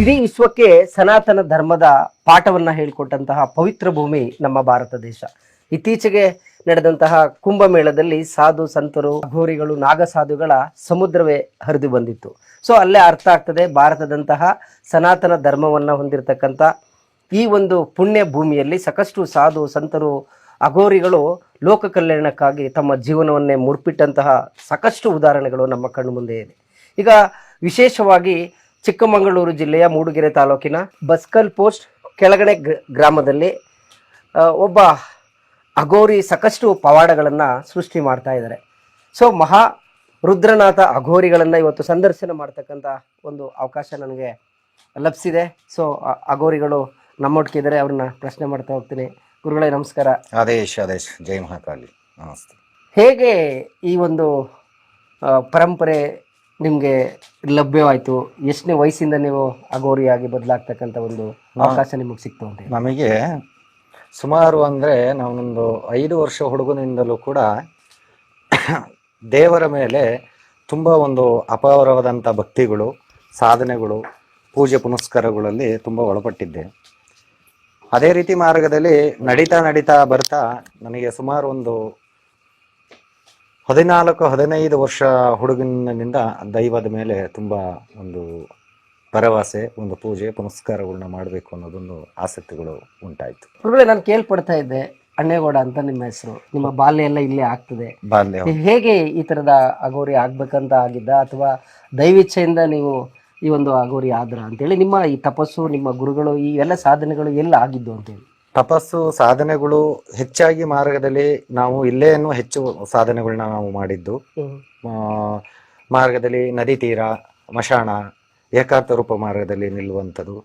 ಇಡೀ ವಿಶ್ವಕ್ಕೆ ಸನಾತನ ಧರ್ಮದ ಪಾಠವನ್ನ ಹೇಳಿಕೊಟ್ಟಂತಹ ಪವಿತ್ರ ಭೂಮಿ ನಮ್ಮ ಭಾರತ ದೇಶ. ಇತ್ತೀಚೆಗೆ ನಡೆದಂತಹ ಕುಂಭಮೇಳದಲ್ಲಿ ಸಾಧು ಸಂತರು, ಘೋರಿಗಳು ನಾಗಸಾಧುಗಳ ಸಮುದ್ರವೇ ಹರಿದು ಬಂದಿತ್ತು. ಸೊ ಅಲ್ಲೇ ಅರ್ಥ ಆಗ್ತದೆ ಭಾರತದಂತಹ ಸನಾತನ ಧರ್ಮವನ್ನ ಹೊಂದಿರತಕ್ಕಂಥ ಈ ಒಂದು ಪುಣ್ಯ ಭೂಮಿಯಲ್ಲಿ ಸಾಕಷ್ಟು ಸಾಧು, ಸಂತರು, ಅಘೋರಿಗಳು ಲೋಕ ಕಲ್ಯಾಣಕ್ಕಾಗಿ ತಮ್ಮ ಜೀವನವನ್ನೇ ಮುಡ್ಪಿಟ್ಟಂತಹ ಸಾಕಷ್ಟು ಉದಾಹರಣೆಗಳು ನಮ್ಮ ಕಣ್ಣು ಮುಂದೆ ಇದೆ. ಈಗ ವಿಶೇಷವಾಗಿ ಚಿಕ್ಕಮಗಳೂರು ಜಿಲ್ಲೆಯ ಮೂಡುಗೆರೆ ತಾಲೂಕಿನ ಬಸ್ಕಲ್ ಪೋಸ್ಟ್ ಕೆಳಗಡೆ ಗ್ರ- ಗ್ರಾಮದಲ್ಲಿ ಒಬ್ಬ ಅಘೋರಿ ಸಾಕಷ್ಟು ಪವಾಡಗಳನ್ನು ಸೃಷ್ಟಿ ಮಾಡ್ತಾ ಇದ್ದಾರೆ. ಸೊ ಮಹಾ ರುದ್ರನಾಥ ಅಘೋರಿಗಳನ್ನು ಇವತ್ತು ಸಂದರ್ಶನ ಮಾಡ್ತಕ್ಕಂಥ ಒಂದು ಅವಕಾಶ ನನಗೆ ಲಭಿಸಿದೆ. ಸೊ ಅಘೋರಿಗಳು ನಮ್ಮೊಟ್ಟಿಗಿದ್ದಾರೆ ಅವ್ರನ್ನ ಪ್ರಶ್ನೆ ಮಾಡ್ತಾ ಹೋಗ್ತೀನಿ. ಗುರುಗಳೇ ನಮಸ್ಕಾರ. ಆದೇಶ್ ಆದೇಶ್ ಜೈ ಮಹಾಕಾಳಿ ನಮಸ್ತೆ. ಹೇಗೆ ಈ ಒಂದು ಪರಂಪರೆ ನಿಮಗೆ ಲಭ್ಯವಾಯಿತು. ಎಷ್ಟನೇ ವಯಸ್ಸಿಂದ ನೀವು ಅಗೋರಿಯಾಗಿ ಬದಲಾಗ್ತಕ್ಕಂಥ ಒಂದು ಅವಕಾಶ ನಿಮಗೆ ಸಿಕ್ತು ಅಂತ ಹೇಳಿ. ನಮಗೆ ಸುಮಾರು ಅಂದರೆ ನಾವೊಂದು ಐದು ವರ್ಷ ಹುಡುಗನಿಂದಲೂ ಕೂಡ ದೇವರ ಮೇಲೆ ತುಂಬ ಒಂದು ಅಪಾರವಾದಂಥ ಭಕ್ತಿಗಳು ಸಾಧನೆಗಳು ಪೂಜೆ ಪುನಸ್ಕಾರಗಳಲ್ಲಿ ತುಂಬ ಒಳಪಟ್ಟಿದ್ದೆ. ಅದೇ ರೀತಿ ಮಾರ್ಗದಲ್ಲಿ ನಡೀತಾ ನಡೀತಾ ಬರ್ತಾ ನನಗೆ ಸುಮಾರು ಒಂದು ಹದಿನಾಲ್ಕು ಹದಿನೈದು ವರ್ಷ ಹುಡುಗನಿಂದ ದೈವದ ಮೇಲೆ ತುಂಬ ಒಂದು ಪರವಾಸೆ ಒಂದು ಪೂಜೆ ಪುನಸ್ಕಾರಗಳನ್ನ ಮಾಡಬೇಕು ಅನ್ನೋದೊಂದು ಆಸಕ್ತಿಗಳು ಉಂಟಾಯ್ತು. ಗುರುಗಳೇ ನಾನು ಕೇಳ್ಪಡ್ತಾ ಇದ್ದೆ ಅಣ್ಣೇಗೌಡ ಅಂತ ನಿಮ್ಮ ಹೆಸರು. ನಿಮ್ಮ ಬಾಲ್ಯ ಎಲ್ಲ ಇಲ್ಲೇ ಆಗ್ತದೆ. ಬಾಲ್ಯ ಹೇಗೆ ಈ ತರದ ಅಗೋರಿ ಆಗ್ಬೇಕಂತ ಆಗಿದ್ದ? ಅಥವಾ ದೈವಿಚ್ಛೆಯಿಂದ ನೀವು ಈ ಒಂದು ಅಗೋರಿ ಆದ್ರ ಅಂತೇಳಿ ನಿಮ್ಮ ಈ ತಪಸ್ಸು ನಿಮ್ಮ ಗುರುಗಳು ಈ ಎಲ್ಲ ಸಾಧನೆಗಳು ಎಲ್ಲ ಆಗಿದ್ದು ಅಂತೇಳಿ. ತಪಸ್ಸು ಸಾಧನೆಗಳು ಹೆಚ್ಚಾಗಿ ಮಾರ್ಗದಲ್ಲಿ ನಾವು ಇಲ್ಲೇನು ಹೆಚ್ಚು ಸಾಧನೆಗಳನ್ನ ನಾವು ಮಾಡಿದ್ದು. ಆ, ಮಾರ್ಗದಲ್ಲಿ ನದಿ ತೀರ ಮಶಾಣ ಏಕಾರ್ಥ ರೂಪ ಮಾರ್ಗದಲ್ಲಿ ನಿಲ್ಲುವಂಥದ್ದು.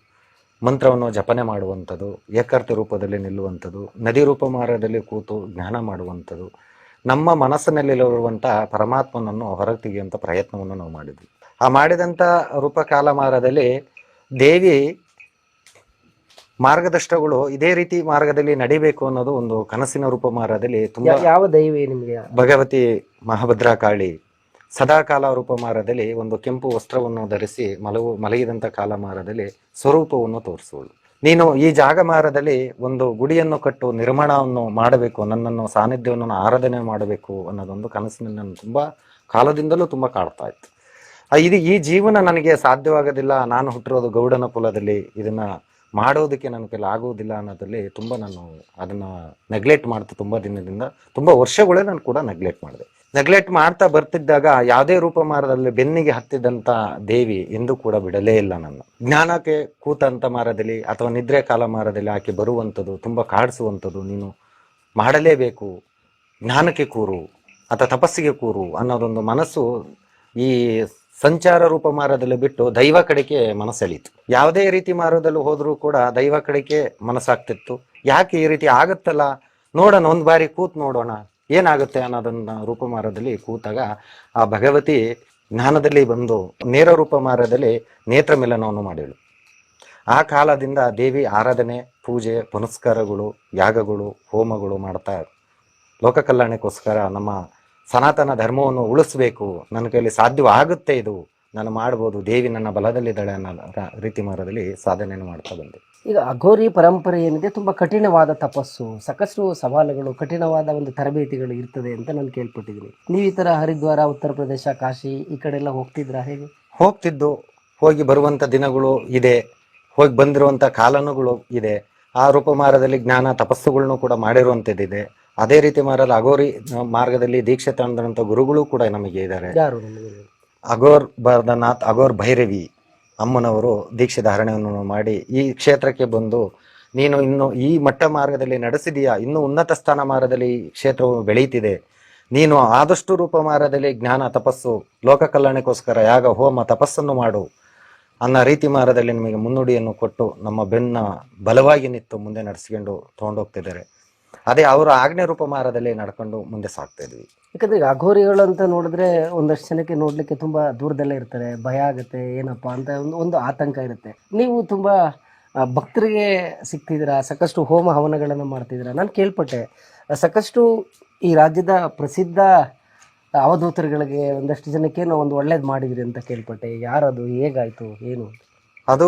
ಮಂತ್ರವನ್ನು ಜಪನೆ ಮಾಡುವಂಥದ್ದು ಏಕಾರ್ಥ ರೂಪದಲ್ಲಿ ನಿಲ್ಲುವಂಥದ್ದು. ನದಿ ರೂಪ ಮಾರ್ಗದಲ್ಲಿ ಕೂತು ಜ್ಞಾನ ಮಾಡುವಂಥದ್ದು. ನಮ್ಮ ಮನಸ್ಸಿನಲ್ಲಿರುವಂಥ ಪರಮಾತ್ಮನನ್ನು ಹೊರಗೆ ತೆಗೆಯುವಂಥ ಪ್ರಯತ್ನವನ್ನು ನಾವು ಮಾಡಿದ್ವಿ. ಆ ಮಾಡಿದಂಥ ರೂಪಕಾಲ ಮಾರ್ಗದಲ್ಲಿ ದೇವಿ ಮಾರ್ಗದರ್ಶಕಗಳು ಇದೇ ರೀತಿ ಮಾರ್ಗದಲ್ಲಿ ನಡಿಬೇಕು ಅನ್ನೋದು ಒಂದು ಕನಸಿನ ರೂಪ ಮಾರ್ಗದಲ್ಲಿ ತುಂಬಾ ಯಾವ ದೈವಿ ನಿಮಗೆ? ಭಗವತಿ ಮಹಾಭದ್ರಾ ಕಾಳಿ ಸದಾಕಾಲ ರೂಪಮಾರದಲ್ಲಿ ಒಂದು ಕೆಂಪು ವಸ್ತ್ರವನ್ನು ಧರಿಸಿ ಮಲಗು ಮಲಗಿದಂಥ ಕಾಲಮಾರದಲ್ಲಿ ಸ್ವರೂಪವನ್ನು ತೋರಿಸುವಳು. ನೀನು ಈ ಜಾಗಮಾರದಲ್ಲಿ ಒಂದು ಗುಡಿಯನ್ನು ಕಟ್ಟು ನಿರ್ಮಾಣವನ್ನು ಮಾಡಬೇಕು ನನ್ನನ್ನು ಸಾನ್ನಿಧ್ಯವನ್ನು ಆರಾಧನೆ ಮಾಡಬೇಕು ಅನ್ನೋದೊಂದು ಕನಸಿನ ನನ್ನ ತುಂಬಾ ಕಾಲದಿಂದಲೂ ತುಂಬಾ ಕಾಡ್ತಾ ಇತ್ತು. ಇದು ಈ ಜೀವನ ನನಗೆ ಸಾಧ್ಯವಾಗೋದಿಲ್ಲ. ನಾನು ಹುಟ್ಟಿರೋದು ಗೌಡನ ಕುಲದಲ್ಲಿ. ಇದನ್ನ ಮಾಡೋದಕ್ಕೆ ನನ್ನ ಕೈಲಿ ಆಗೋದಿಲ್ಲ ಅನ್ನೋದ್ರಲ್ಲಿ ತುಂಬ ನಾನು ಅದನ್ನ ನೆಗ್ಲೆಕ್ಟ್ ಮಾಡ್ತಾ ತುಂಬ ದಿನದಿಂದ, ತುಂಬ ವರ್ಷಗಳೇ ನಾನು ಕೂಡ ನೆಗ್ಲೆಕ್ಟ್ ಮಾಡಿದೆ. ನೆಗ್ಲೆಕ್ಟ್ ಮಾಡ್ತಾ ಬರ್ತಿದ್ದಾಗ ಯಾವುದೇ ರೂಪ ಮಾರದಲ್ಲಿ ಬೆನ್ನಿಗೆ ಹತ್ತಿದಂತ ದೇವಿ ಎಂದು ಕೂಡ ಬಿಡಲೇ ಇಲ್ಲ ನನ್ನ. ಜ್ಞಾನಕ್ಕೆ ಕೂತಂತ ಮಾರದಲ್ಲಿ ಅಥವಾ ನಿದ್ರೆ ಕಾಲ ಮಾರದಲ್ಲಿ ಆಕೆ ಬರುವಂಥದ್ದು, ತುಂಬ ಕಾಡಿಸುವಂಥದ್ದು, ನೀನು ಮಾಡಲೇಬೇಕು, ಜ್ಞಾನಕ್ಕೆ ಕೂರು, ಅಥವಾ ತಪಸ್ಸಿಗೆ ಕೂರು ಅನ್ನೋದೊಂದು ಮನಸ್ಸು ಈ ಸಂಚಾರ ರೂಪ ಮಾರದಲ್ಲಿ ಬಿಟ್ಟು ದೈವ ಕಡೆಗೆ ಮನಸ್ಸೆಳೀತು. ಯಾವುದೇ ರೀತಿ ಮಾರ್ಗದಲ್ಲಿ ಹೋದ್ರೂ ಕೂಡ ದೈವ ಕಡೆಗೆ ಮನಸ್ಸಾಗ್ತಿತ್ತು. ಯಾಕೆ ಈ ರೀತಿ ಆಗುತ್ತಲ್ಲ? ನೋಡೋಣ, ಒಂದು ಬಾರಿ ಕೂತ್ ನೋಡೋಣ. ಏನಾಗುತ್ತೆ ಅನ್ನೋದನ್ನ ರೂಪಮಾರದಲ್ಲಿ ಕೂತಾಗ ಆ ಭಗವತಿ ಜ್ಞಾನದಲ್ಲಿ ಬಂದು ನೇರ ರೂಪಮಾರದಲ್ಲಿ ನೇತ್ರ ಮಿಲನವನ್ನು ಮಾಡಿಳು ಆ ಕಾಲದಿಂದ ದೇವಿ ಆರಾಧನೆ, ಪೂಜೆ, ಪುನಸ್ಕಾರಗಳು, ಯಾಗಗಳು, ಹೋಮಗಳು ಮಾಡ್ತಾ ಲೋಕ ಕಲ್ಯಾಣಕ್ಕೋಸ್ಕರ ನಮ್ಮ ಸನಾತನ ಧರ್ಮವನ್ನು ಉಳಿಸ್ಬೇಕು ನನ್ನ ಕೈಯಲ್ಲಿ ಸಾಧ್ಯವಾಗುತ್ತೆ ಇದು ನಾನು ಮಾಡ್ಬೋದು ದೇವಿ ನನ್ನ ಬಲದಲ್ಲಿದ್ದಾಳೆ ಅನ್ನೋ ರೀತಿ ಮಾರದಲ್ಲಿ ಸಾಧನೆಯನ್ನು ಮಾಡ್ತಾ ಬಂದೆ. ಈಗ ಅಘೋರಿ ಪರಂಪರೆ ಏನಿದೆ ತುಂಬಾ ಕಠಿಣವಾದ ತಪಸ್ಸು ಸಾಕಷ್ಟು ಸವಾಲುಗಳು ಕಠಿಣವಾದ ಒಂದು ತರಬೇತಿಗಳು ಇರ್ತದೆ ಅಂತ ನಾನು ಕೇಳ್ಪಟ್ಟಿದ್ದೀನಿ. ನೀವು ಈ ತರ ಹರಿದ್ವಾರ ಉತ್ತರ ಪ್ರದೇಶ ಕಾಶಿ ಈ ಕಡೆ ಎಲ್ಲ ಹೋಗ್ತಿದ್ರಾ ಹೇಗೆ? ಹೋಗ್ತಿದ್ದು. ಹೋಗಿ ಬರುವಂತ ದಿನಗಳು ಇದೆ ಹೋಗಿ ಬಂದಿರುವಂತ ಕಾಲನುಗಳು ಇದೆ. ಆ ರೂಪಮಾರದಲ್ಲಿ ಜ್ಞಾನ ತಪಸ್ಸುಗಳನ್ನು ಕೂಡ ಮಾಡಿರುವಂಥದ್ದಿದೆ. ಅದೇ ರೀತಿ ಮಾರಲ್ಲ ಅಗೋರಿ ಮಾರ್ಗದಲ್ಲಿ ದೀಕ್ಷೆ ತಂದಂತ ಗುರುಗಳು ಕೂಡ ನಮಗೆ ಇದ್ದಾರೆ. ಯಾರು ನಿಮಗೆ? ಅಗೋರ್ ಬರ್ದನಾಥ್ ಅಗೋರ್ ಭೈರವಿ ಅಮ್ಮನವರು ದೀಕ್ಷೆ ಧಾರಣೆಯನ್ನು ಮಾಡಿ ಈ ಕ್ಷೇತ್ರಕ್ಕೆ ಬಂದು ನೀನು ಇನ್ನು ಈ ಮಟ್ಟ ಮಾರ್ಗದಲ್ಲಿ ನಡೆಸಿದೀಯಾ? ಇನ್ನು ಉನ್ನತ ಸ್ಥಾನ ಮಾರ್ಗದಲ್ಲಿ ಈ ಕ್ಷೇತ್ರವು ಬೆಳೀತಿದೆ ನೀನು ಆದಷ್ಟು ರೂಪ ಮಾರ್ಗದಲ್ಲಿ ಜ್ಞಾನ ತಪಸ್ಸು ಲೋಕ ಕಲ್ಯಾಣಕ್ಕೋಸ್ಕರ ಯಾಗ ಹೋಮ ತಪಸ್ಸನ್ನು ಮಾಡು. ಅನ್ನೋ ರೀತಿ ಮಾರ್ಗದಲ್ಲಿ ನಿಮಗೆ ಮುನ್ನುಡಿಯನ್ನು ಕೊಟ್ಟು ನಮ್ಮ ಬೆನ್ನ ಬಲವಾಗಿ ನಿಂತು ಮುಂದೆ ನಡೆಸ್ಕೊಂಡು ತಗೊಂಡೋಗ್ತಿದ್ದಾರೆ. ಅದೇ ಅವರ ಆಗ್ನೇಯ ರೂಪ ಮಾರದಲ್ಲಿ ನಡ್ಕೊಂಡು ಮುಂದೆ ಸಾಗ್ತಾ ಇದ್ವಿ. ಯಾಕಂದ್ರೆ ಈಗ ಅಘೋರಿಗಳು ಅಂತ ನೋಡಿದ್ರೆ ಒಂದಷ್ಟು ಜನಕ್ಕೆ ನೋಡ್ಲಿಕ್ಕೆ ತುಂಬಾ ದೂರದಲ್ಲೇ ಇರ್ತಾರೆ ಭಯ ಆಗುತ್ತೆ ಏನಪ್ಪಾ ಅಂತ ಒಂದು ಒಂದು ಆತಂಕ ಇರುತ್ತೆ. ನೀವು ತುಂಬಾ ಆ, ಭಕ್ತರಿಗೆ ಸಿಗ್ತಿದ್ದೀರಾ? ಸಾಕಷ್ಟು ಹೋಮ ಹವನಗಳನ್ನು ಮಾಡ್ತಿದ್ದೀರಾ? ನಾನು ಕೇಳ್ಪಟ್ಟೆ. ಸಾಕಷ್ಟು ಈ ರಾಜ್ಯದ ಪ್ರಸಿದ್ಧ ಅವಧೂತರುಗಳಿಗೆ ಒಂದಷ್ಟು ಜನಕ್ಕೆ ನಾವು ಒಂದು ಒಳ್ಳೇದು ಮಾಡಿದ್ರಿ ಅಂತ ಕೇಳ್ಪಟ್ಟೆ. ಯಾರದು? ಹೇಗಾಯ್ತು? ಏನು? ಅದು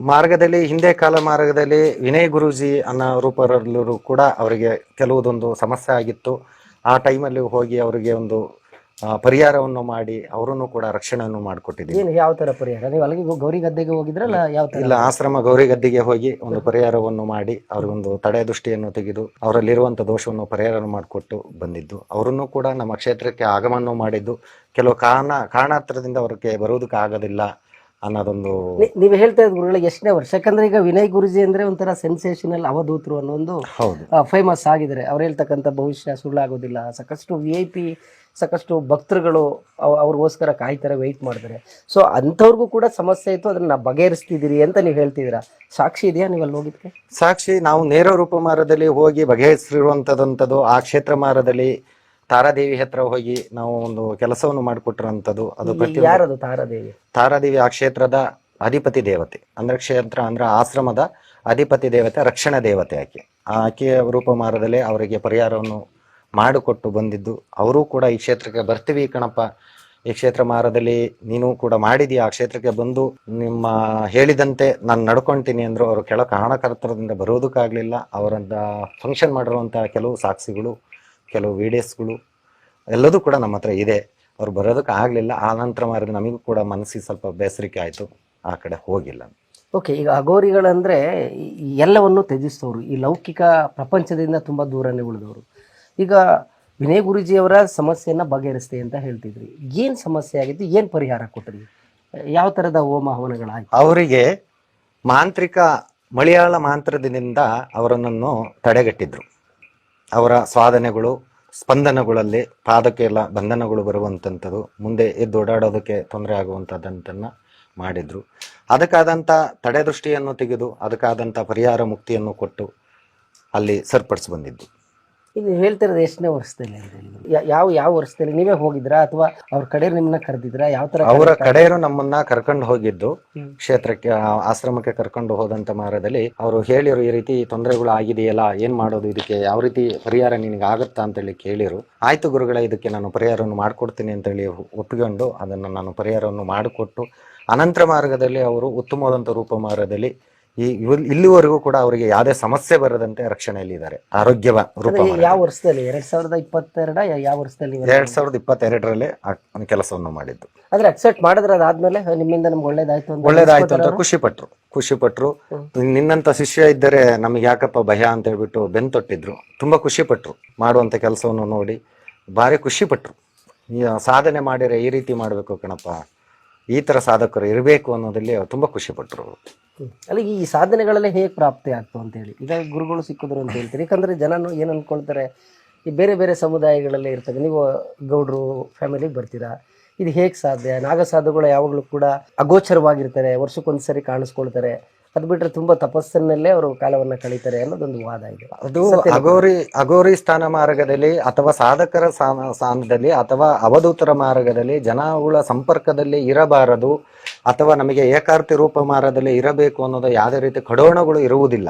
ಮಾರ್ಗದಲ್ಲಿ ಹಿಂದೆ ಕಾಲ ಮಾರ್ಗದಲ್ಲಿ ವಿನಯ್ ಗುರೂಜಿ ಅನ್ನೋ ರೂಪರಲ್ಲೂ ಕೂಡ ಅವರಿಗೆ ಕೆಲವುದೊಂದು ಸಮಸ್ಯೆ ಆಗಿತ್ತು. ಆ ಟೈಮಲ್ಲಿ ಹೋಗಿ ಅವರಿಗೆ ಒಂದು ಆ, ಪರಿಹಾರವನ್ನು ಮಾಡಿ ಅವರನ್ನು ಕೂಡ ರಕ್ಷಣೆಯನ್ನು ಮಾಡಿಕೊಟ್ಟಿದ್ದೀವಿ. ಏನು ಯಾವ ತರ ಪರಿಹಾರ? ನೀವು ಅಲ್ಲಿಗೆ ಗೌ- ಗೌರಿ ಗದ್ದೆಗೆ ಹೋಗಿದ್ರಲ್ಲ ಯಾವ ತರ ಇಲ್ಲ ಆಶ್ರಮ ಗೌರಿ ಗದ್ದೆಗೆ ಹೋಗಿ ಒಂದು ಪರಿಹಾರವನ್ನು ಮಾಡಿ ಅವ್ರಿಗೊಂದು ತಡೆ ದೃಷ್ಟಿಯನ್ನು ತೆಗೆದು ಅವರಲ್ಲಿರುವಂತ ದೋಷವನ್ನು ಪರಿಹಾರ ಮಾಡಿಕೊಟ್ಟು ಬಂದಿದ್ದು. ಅವರನ್ನು ಕೂಡ ನಮ್ಮ ಕ್ಷೇತ್ರಕ್ಕೆ ಆಗಮನ ಮಾಡಿದ್ದು. ಕೆಲವು ಕಾರಣ ಕಾರಣಾಂತರದಿಂದ ಅವ್ರಿಗೆ ಬರುವುದಕ್ಕೆ ಆಗೋದಿಲ್ಲ. ಅನ್ನೋದೊಂದು ನೀವು ಹೇಳ್ತಾ ಇದ್ ಗುರುಗಳ ಎಷ್ಟನೇ ವರ್ಷ. ಯಾಕಂದ್ರೆ ಈಗ ವಿನಯ್ ಗುರುಜಿ ಅಂದ್ರೆ ಒಂಥರ ಸೆನ್ಸೇಷನಲ್ ಅವಧೂತರು ಅನ್ನೋ ಒಂದು ಹೌದು. ಫೇಮಸ್ ಆಗಿದ್ದಾರೆ. ಅವ್ರು ಹೇಳ್ತಕ್ಕಂಥ ಭವಿಷ್ಯ ಸುಳ್ಳಾಗೋದಿಲ್ಲ ಸಾಕಷ್ಟು ವಿ ಐ ಪಿ ಸಾಕಷ್ಟು ಭಕ್ತರುಗಳು ಅವ್- ಅವ್ರಿಗೋಸ್ಕರ ಕಾಯ್ತಾರೆ ವೆಯ್ಟ್ ಮಾಡ್ತಾರೆ. ಸೊ ಅಂಥವ್ರಿಗೂ ಕೂಡ ಸಮಸ್ಯೆ ಇತ್ತು ಅದನ್ನ ಬಗೆಹರಿಸ್ತಿದ್ದೀರಿ ಅಂತ ನೀವು ಹೇಳ್ತಿದ್ದೀರಾ? ಸಾಕ್ಷಿ ಇದೆಯಾ ನೀವು ಅಲ್ಲಿ ಹೋಗಿದ್ಕೆ? ಸಾಕ್ಷಿ ನಾವು ನೇರ ರೂಪಮಾರದಲ್ಲಿ ಹೋಗಿ ಬಗೆಹರಿಸಿರುವಂತದಂಥದ್ದು ಆ ಕ್ಷೇತ್ರ ಮಾರದಲ್ಲಿ ತಾರಾದೇವಿ ಹತ್ರ ಹೋಗಿ ನಾವು ಒಂದು ಕೆಲಸವನ್ನು ಮಾಡಿಕೊಟ್ಟಿರುವಂತದ್ದು ಅದು ಪ್ರತಿ ಯಾರದು ತಾರಾದೇವಿ? ತಾರಾದೇವಿ ಆ ಕ್ಷೇತ್ರದ ಅಧಿಪತಿ ದೇವತೆ. ಅಂದ್ರೆ ಕ್ಷೇತ್ರ ಅಂದ್ರೆ ಆಶ್ರಮದ ಅಧಿಪತಿ ದೇವತೆ ರಕ್ಷಣಾ ದೇವತೆ ಆಕೆ. ಆಕೆಯ ರೂಪಮಾರದಲ್ಲಿ ಅವರಿಗೆ ಪರಿಹಾರವನ್ನು ಮಾಡಿಕೊಟ್ಟು ಬಂದಿದ್ದು. ಅವರು ಕೂಡ ಈ ಕ್ಷೇತ್ರಕ್ಕೆ ಬರ್ತೀವಿ ಕಣಪ್ಪ. ಈ ಕ್ಷೇತ್ರ ಮಾರದಲ್ಲಿ ನೀನು ಕೂಡ ಮಾಡಿದೀಯ ಆ ಕ್ಷೇತ್ರಕ್ಕೆ ಬಂದು ನಿಮ್ಮ ಹೇಳಿದಂತೆ ನಾನು ನಡ್ಕೊಂತೀನಿ ಅಂದ್ರು ಅವರು ಕೆಳ ಕಾರಣಕರ್ತರದಿಂದ ಬರೋದಕ್ಕಾಗಲಿಲ್ಲ. ಅವರಂತ ಫಂಕ್ಷನ್ ಮಾಡಿರುವಂತಹ ಕೆಲವು ಸಾಕ್ಷಿಗಳು ಕೆಲವು ವೀಡಿಯೋಸ್ಗಳು ಎಲ್ಲದೂ ಕೂಡ ನಮ್ಮ ಹತ್ರ ಇದೆ. ಅವ್ರು ಬರೋದಕ್ಕೆ ಆಗಲಿಲ್ಲ. ಆ ನಂತರ ಮಾರಿದ್ರೆ ನಮಗೂ ಕೂಡ ಮನಸ್ಸಿಗೆ ಸ್ವಲ್ಪ ಬೇಸರಿಕೆ ಆಯಿತು. ಆ ಕಡೆ ಹೋಗಿಲ್ಲ ಓಕೆ ಈಗ ಅಗೋರಿಗಳಂದರೆ ಎಲ್ಲವನ್ನು ತ್ಯಜಿಸ್ತವ್ರು. ಈ ಲೌಕಿಕ ಪ್ರಪಂಚದಿಂದ ತುಂಬ ದೂರನೇ ಉಳಿದವರು. ಈಗ ವಿನಯ್ ಗುರುಜಿಯವರ ಸಮಸ್ಯೆಯನ್ನು ಬಗೆಹರಿಸ್ತೆ ಅಂತ ಹೇಳ್ತಿದ್ರಿ. ಏನು ಸಮಸ್ಯೆ ಆಗಿತ್ತು? ಏನು ಪರಿಹಾರ ಕೊಟ್ಟರಿ ಯಾವ ಥರದ ಹೋಮ ಹವನಗಳಾಗಿ ಅವರಿಗೆ ಮಾಂತ್ರಿಕ ಮಲಯಾಳ ಮಾಂತ್ರದಿಂದ ಅವರನ್ನು ತಡೆಗಟ್ಟಿದ್ರು. ಅವರ ಸಾಧನೆಗಳು ಸ್ಪಂದನಗಳಲ್ಲಿ ಪಾದಕ್ಕೆಲ್ಲ ಬಂಧನಗಳು ಬರುವಂಥದ್ದು ಮುಂದೆ ಎದ್ದು ಓಡಾಡೋದಕ್ಕೆ ತೊಂದರೆ ಆಗುವಂಥದ್ದಂತನ್ನು ಮಾಡಿದರು. ಅದಕ್ಕಾದಂಥ ತಡೆದೃಷ್ಟಿಯನ್ನು ತೆಗೆದು, ಅದಕ್ಕಾದಂಥ ಪರಿಹಾರ ಮುಕ್ತಿಯನ್ನು ಕೊಟ್ಟು ಅಲ್ಲಿ ಸರಿಪಡಿಸಿ ಬಂದಿದ್ದು. ಇದು ಹೇಳ್ತಿರೋದು ಎಷ್ಟನೇ ವರ್ಷದಲ್ಲಿ ಅಂತ ಹೇಳಿ? ಯಾವ ಯಾವ ವರ್ಷದಲ್ಲಿ? ನೀವೇ ಹೋಗಿದ್ರಾ? ಅಥವಾ ಅವ್ರ ಕಡೆ ನಿಮ್ಮನ್ನ ಕರೆದಿದ್ರಾ? ಯಾವ ತರ ಅವರ ಕಡೆಯರು ನಮ್ಮನ್ನ ಕರ್ಕೊಂಡು ಹೋಗಿದ್ದು. ಕ್ಷೇತ್ರಕ್ಕೆ ಆ ಆಶ್ರಮಕ್ಕೆ ಕರ್ಕೊಂಡು ಹೋದಂತ ಮಾರದಲ್ಲಿ ಅವರು ಹೇಳಿರು ಈ ರೀತಿ ತೊಂದರೆಗಳು ಆಗಿದೆಯಲ್ಲ ಏನ್ ಮಾಡೋದು ಇದಕ್ಕೆ? ಯಾವ ರೀತಿ ಪರಿಹಾರ ನಿನಗೆ ಆಗುತ್ತಾ ಅಂತೇಳಿ ಕೇಳಿರು. ಆಯ್ತು ಗುರುಗಳೇ ಇದಕ್ಕೆ ನಾನು ಪರಿಹಾರವನ್ನು ಮಾಡಿಕೊಡ್ತೀನಿ ಅಂತೇಳಿ ಒಪ್ಪಿಕೊಂಡು ಅದನ್ನು ನಾನು ಪರಿಹಾರವನ್ನು ಮಾಡಿಕೊಟ್ಟು ಅನಂತರ ಮಾರ್ಗದಲ್ಲಿ ಅವರು ಉತ್ತಮವಾದಂಥ ರೂಪ ಮಾರ್ಗದಲ್ಲಿ ಈ ಇಲ್ಲಿವರೆಗೂ ಕೂಡ ಅವರಿಗೆ ಯಾವುದೇ ಸಮಸ್ಯೆ ಬರದಂತೆ ರಕ್ಷಣೆಯಲ್ಲಿ ಇದ್ದಾರೆ ಆರೋಗ್ಯ ರೂಪ ಯಾವ ವರ್ಷದಲ್ಲಿ? ಎರಡ್ ಸಾವಿರದ ಇಪ್ಪತ್ತೆರಡ ಯಾವ ವರ್ಷದಲ್ಲಿ ಎರಡ್ ಸಾವಿರದ ಇಪ್ಪತ್ತೆರಡರಲ್ಲಿ ಕೆಲಸವನ್ನು ಮಾಡಿದ್ದು. ಆದ್ರೆ ಅಕ್ಸೆಪ್ಟ್ ಮಾಡಿದ್ರೆ ಅದಾದ್ಮೇಲೆ ನಿಮ್ಮಿಂದ ನಮ್ಗೆ ಒಳ್ಳೇದಾಯ್ತು ಅಂತ ಒಳ್ಳೇದಾಯ್ತು ಅಂತ ಖುಷಿ ಪಟ್ರು ಖುಷಿ ಪಟ್ರು ನಿನ್ನಂತ ಶಿಷ್ಯ ಇದ್ದರೆ ನಮಗೆ ಯಾಕಪ್ಪ ಭಯ ಅಂತ ಹೇಳ್ಬಿಟ್ಟು ಬೆನ್ ತೊಟ್ಟಿದ್ರು. ತುಂಬಾ ಖುಷಿ ಪಟ್ರು ಮಾಡುವಂತ ಕೆಲಸವನ್ನು ನೋಡಿ. ಭಾರಿ ಖುಷಿ ಪಟ್ರು ಸಾಧನೆ ಮಾಡಿದ್ರೆ ಈ ರೀತಿ ಮಾಡ್ಬೇಕು ಕಣಪ್ಪ. ಈ ತರ ಸಾಧಕರು ಇರಬೇಕು ಅನ್ನೋದಲ್ಲಿ ಅವ್ರು ತುಂಬಾ ಖುಷಿ ಪಟ್ಟರು ಅಲ್ಲಿ, ಈ ಸಾಧನೆಗಳಲ್ಲಿ ಹೇಗೆ ಪ್ರಾಪ್ತಿ ಆಗ್ತು ಅಂತ ಹೇಳಿ. ಈಗ ಗುರುಗಳು ಸಿಕ್ಕಿದ್ರು ಅಂತ ಹೇಳ್ತೀರಿ ಯಾಕಂದ್ರೆ ಜನನು ಏನ್ ಅನ್ಕೊಳ್ತಾರೆ, ಈ ಬೇರೆ ಬೇರೆ ಸಮುದಾಯಗಳಲ್ಲಿ ಇರ್ತದೆ. ನೀವು ಗೌಡ್ರು ಫ್ಯಾಮಿಲಿಗೆ ಬರ್ತೀರಾ? ಇದು ಹೇಗೆ ಸಾಧ್ಯ? ನಾಗಸಾಧುಗಳು ಯಾವಾಗಲೂ ಕೂಡ ಅಗೋಚರವಾಗಿರ್ತಾರೆ, ವರ್ಷಕ್ಕೊಂದ್ಸರಿ ಕಾಣಿಸ್ಕೊಳ್ತಾರೆ. ಅದು ಬಿಟ್ರೆ ತುಂಬಾ ತಪಸ್ಸಿನಲ್ಲೇ ಅವರು ಕಾಲವನ್ನ ಕಳೀತಾರೆ ಅನ್ನೋದೊಂದು ವಾದ ಇದೆ. ಅದು ಅಗೋರಿ ಅಗೋರಿ ಸ್ಥಾನ ಮಾರ್ಗದಲ್ಲಿ ಅಥವಾ ಸಾಧಕರ ಸ್ಥಾನ ಸ್ಥಾನದಲ್ಲಿ ಅಥವಾ ಅವಧೂತರ ಮಾರ್ಗದಲ್ಲಿ ಜನಗಳ ಸಂಪರ್ಕದಲ್ಲಿ ಇರಬಾರದು ಅಥವಾ ನಮಗೆ ಏಕಾರ್ತಿ ರೂಪ ಮಾರ್ಗದಲ್ಲಿ ಇರಬೇಕು ಅನ್ನೋದು ಯಾವುದೇ ರೀತಿ ಕಡೋಣಗಳು ಇರುವುದಿಲ್ಲ.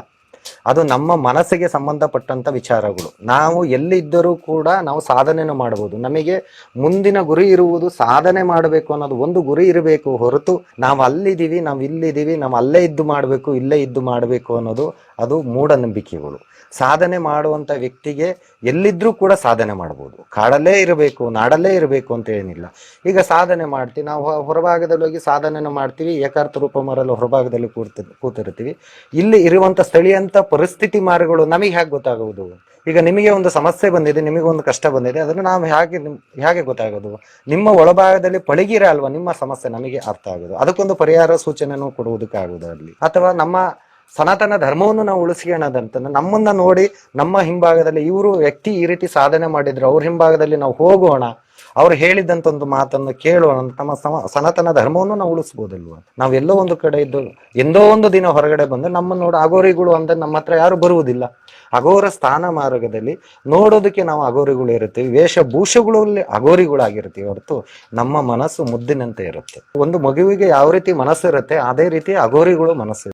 ಅದು ನಮ್ಮ ಮನಸ್ಸಿಗೆ ಸಂಬಂಧಪಟ್ಟಂತ ವಿಚಾರಗಳು. ನಾವು ಎಲ್ಲಿದ್ದರೂ ಕೂಡ ನಾವು ಸಾಧನೆಯನ್ನು ಮಾಡಬಹುದು ನಮಗೆ ಮುಂದಿನ ಗುರಿ ಇರುವುದು ಸಾಧನೆ ಮಾಡಬೇಕು ಅನ್ನೋದು ಒಂದು ಗುರಿ ಇರಬೇಕು ಹೊರತು ನಾವು ಅಲ್ಲಿದ್ದೀವಿ ನಾವು ಇಲ್ಲಿದ್ದೀವಿ ನಾವು ಅಲ್ಲೇ ಇದ್ದು ಮಾಡಬೇಕು, ಇಲ್ಲೇ ಇದ್ದು ಮಾಡಬೇಕು ಅನ್ನೋದು ಅದು ಮೂಢನಂಬಿಕೆಗಳು. ಸಾಧನೆ ಮಾಡುವಂತ ವ್ಯಕ್ತಿಗೆ ಎಲ್ಲಿದ್ರೂ ಕೂಡ ಸಾಧನೆ ಮಾಡಬಹುದು ಕಾಡಲ್ಲೇ ಇರಬೇಕು, ನಾಡಲ್ಲೇ ಇರಬೇಕು ಅಂತ ಏನಿಲ್ಲ. ಈಗ ಸಾಧನೆ ಮಾಡ್ತೀವಿ. ನಾವು ಹೊರಭಾಗದಲ್ಲಿ ಹೋಗಿ ಸಾಧನೆಯನ್ನು ಮಾಡ್ತೀವಿ. ಏಕಾರ್ಥ ರೂಪ ಮರಲು ಹೊರಭಾಗದಲ್ಲಿ ಕೂರ್ತ, ಕೂತಿರ್ತೀವಿ. ಇಲ್ಲಿ ಇರುವಂತ ಸ್ಥಳೀಯ ಪರಿಸ್ಥಿತಿ ಮಾರ್ಗಗಳು ನಮಗೆ ಹೇಗೆ ಗೊತ್ತಾಗುವುದು ಈಗ ನಿಮಗೆ ಒಂದು ಸಮಸ್ಯೆ ಬಂದಿದೆ, ನಿಮಗೆ ಒಂದು ಕಷ್ಟ ಬಂದಿದೆ, ಅದನ್ನು ನಾವು ಹೇಗೆ ಹೇಗೆ ಗೊತ್ತಾಗೋದು? ನಿಮ್ಮ ಒಳಭಾಗದಲ್ಲಿ ಪಳಗಿರ ಅಲ್ವಾ ನಿಮ್ಮ ಸಮಸ್ಯೆ ನಮಗೆ ಅರ್ಥ ಆಗೋದು? ಅದಕ್ಕೊಂದು ಪರಿಹಾರ ಸೂಚನೆಯನ್ನು ಕೊಡುವುದಕ್ಕಾಗುವುದು ಅಲ್ಲಿ. ಅಥವಾ ನಮ್ಮ ಸನಾತನ ಧರ್ಮವನ್ನು ನಾವು ಉಳಿಸ್ಕೊಳ್ಳೋದಂತ ನಮ್ಮನ್ನ ನೋಡಿ ನಮ್ಮ ಹಿಂಭಾಗದಲ್ಲಿ ಇವರು ವ್ಯಕ್ತಿ ಈ ರೀತಿ ಸಾಧನೆ ಮಾಡಿದ್ರು, ಅವ್ರ ಹಿಂಭಾಗದಲ್ಲಿ ನಾವು ಹೋಗೋಣ, ಅವ್ರು ಹೇಳಿದಂತ ಒಂದು ಮಾತನ್ನು ಕೇಳೋಣ ನಮ್ಮ ಸಮ, ಸನಾತನ ಧರ್ಮವನ್ನು ನಾವು ಉಳಿಸ್ಬೋದಲ್ವ? ನಾವೆಲ್ಲೋ ಒಂದು ಕಡೆ ಇದ್ದು ಎಂದೋ ಒಂದು ದಿನ ಹೊರಗಡೆ ಬಂದು ನಮ್ಮ ನೋಡ ಅಗೋರಿಗಳು ಅಂದ್ರೆ ನಮ್ಮ ಹತ್ರ ಯಾರು ಬರುವುದಿಲ್ಲ. ಅಗೋರ ಸ್ಥಾನ ಮಾರ್ಗದಲ್ಲಿ ನೋಡೋದಕ್ಕೆ ನಾವು ಅಗೋರಿಗಳು ಇರ್ತೀವಿ ವೇಷಭೂಷಗಳಲ್ಲಿ ಅಗೋರಿಗಳಾಗಿರ್ತೀವಿ ಹೊರತು ನಮ್ಮ ಮನಸ್ಸು ಮುದ್ದಿನಂತೆ ಇರುತ್ತೆ. ಒಂದು ಮಗುವಿಗೆ ಯಾವ ರೀತಿ ಮನಸ್ಸು ಇರುತ್ತೆ ಅದೇ ರೀತಿ ಅಗೋರಿಗಳು ಮನಸ್ಸು